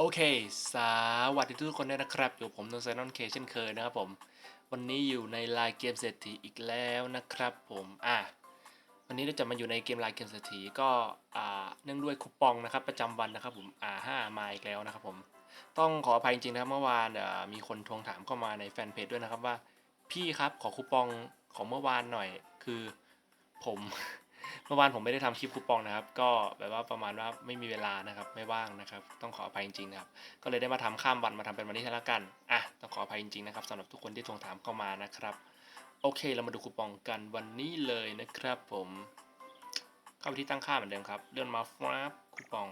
โอเค สวัสดีทุกคนด้วยนะครับ อยู่ผมนนท์ไซนอนเคเช่นเคยนะครับผม วันนี้อยู่ในไลน์เกมเศรษฐีอีกแล้วนะครับผม อะ วันนี้เราจะมาอยู่ในเกมไลน์เกมเศรษฐีก็ อ่า เนื่องด้วยคูปองนะครับ ประจำวันนะครับผม อ่าห้ามาอีกแล้วนะครับผม ต้องขออภัยจริงๆนะครับเมื่อวานอ่อมีคนทวงถามเข้ามาในแฟนเพจด้วยนะครับว่า พี่ครับขอคูปองของเมื่อวานหน่อย คือ ผม เมื่อวานผมไม่ได้ทำคลิปคูปองนะครับ ก็แบบว่าประมาณว่าไม่มีเวลานะครับ ไม่ว่างนะครับ ต้องขออภัยจริงๆนะครับ ก็เลยได้มาทำข้ามวันมาทำเป็นวันนี้แทนละกัน อะ ต้องขออภัยจริงๆนะครับสำหรับทุกคนที่ทวงถามเข้ามานะครับ โอเค เรามาดูคูปองกันวันนี้เลยนะครับผม เข้าไปที่ตั้งค่าเหมือนเดิมครับ เลื่อนมาฟาบคูปอง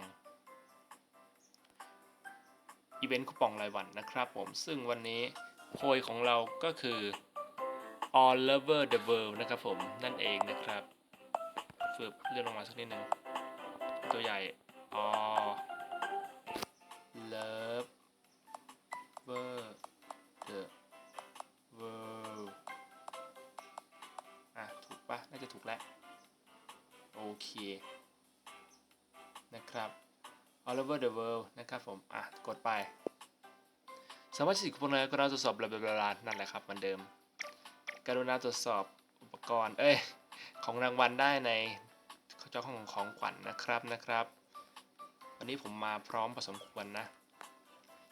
อีเวนต์คูปองรายวันนะครับผม ซึ่งวันนี้โพยของเราก็คือ all lover the world นะครับผม นั่นเองนะครับ ฝึกเลื่อนลงมาสักนิดหนึ่งตัวใหญ่ all lover the world อะ ถูกปะน่าจะถูกแล้ว โอเค นะครับ all over the world นะครับผม อะ กดไปสามารถสิทธิ์คูปองแล้วก็น่าตรวจสอบบลาบลาบลานั่นแหละครับเหมือนเดิม กรุณาตรวจสอบอุปกรณ์ เอ้ย ของรางวัลได้ใน จ้าของของขวัญนนะครับนะครับวันนี้ผมมาพร้อมพอสมควรนะ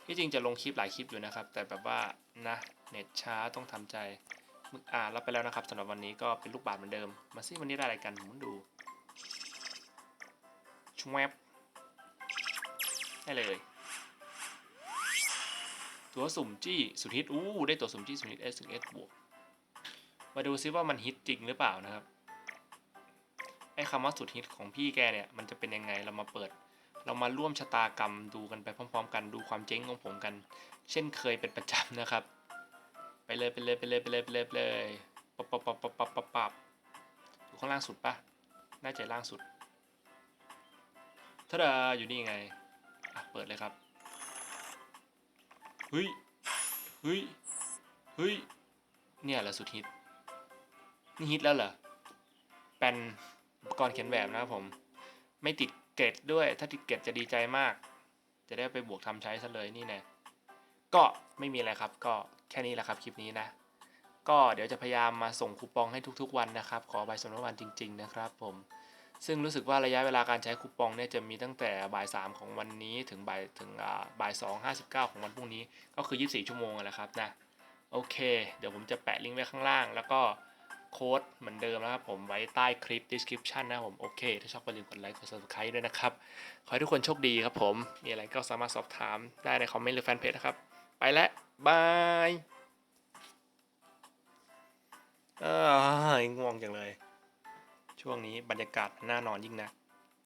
ที่จริงจะลงคลิปหลายคลิปอยู่นะครับ แต่แบบว่านะเน็ตช้าต้องทำใจมึกอ่ารับไปแล้วนะครับสำหรับวันนี้ก็เป็นลูกบาศก์เหมือนเดิม มาซิวันนี้ได้อะไรกันผมดูชแวบได้เลย ตัวสุ่มจี้สุดฮิตอู้ได้ตัวสุ่มจี้สุดฮิต S ถึง S บวกมาดูซิว่ามันฮิตจริงหรือเปล่านะครับ คำว่าสุดฮิตของพี่แกเนี่ยมันจะเป็นยังไงเรามาเปิด เรามาร่วมชะตากรรมดูกันไปพร้อม ๆ กันดูความเจ๊งของผมกัน เช่นเคยเป็นประจำนะครับ ไปเลยไปเลยไปเลยไปเลยไปเลยไปเลยปับปับปับปับปับปับปับอยู่ข้างล่างสุดปะน่าจะล่างสุดถ้าดาอยู่นี่ไงอะเปิดเลยครับเฮ้ยเฮ้ยเฮ้ยเนี่ยแหละสุดฮิตนี่ฮิตแล้วเหรอเป็น อุปกรณ์เขียนแบบนะครับผม ไม่ติดเกรดด้วย ถ้าติดเกรดจะดีใจมาก จะได้ไปบวกทำใช้ซะเลยนี่แน่ก็ไม่มีอะไรครับ ก็แค่นี้แหละครับคลิปนี้นะ ก็เดี๋ยวจะพยายามมาส่งคูปองให้ทุกๆวันนะครับ ขอใบสำนักวันจริง ๆ นะครับ ผม ซึ่งรู้สึกว่าระยะเวลาการใช้คูปองเนี่ยจะมีตั้งแต่บ่ายสามของวันนี้ถึงบ่ายถึงบ่ายสองห้าสิบเก้าของวันพรุ่งนี้ ก็คือ 24 ชั่วโมงแหละครับนะ โอเค เดี๋ยวผมจะแปะลิงก์ไว้ข้างล่าง แล้วก็ โค้ดเหมือนเดิมนะครับผมไว้ใต้คลิป description นะผมโอเค ถ้าชอบก็อย่าลืมกดไลค์กด subscribe ด้วยนะครับ ขอให้ทุกคนโชคดีครับผม มีอะไรก็สามารถสอบถามได้ในคอมเมนต์หรือแฟนเพจนะครับ ไปแล้วบายเอ้ยง่วงจังเลย ช่วงนี้บรรยากาศน่านอนยิ่งนะ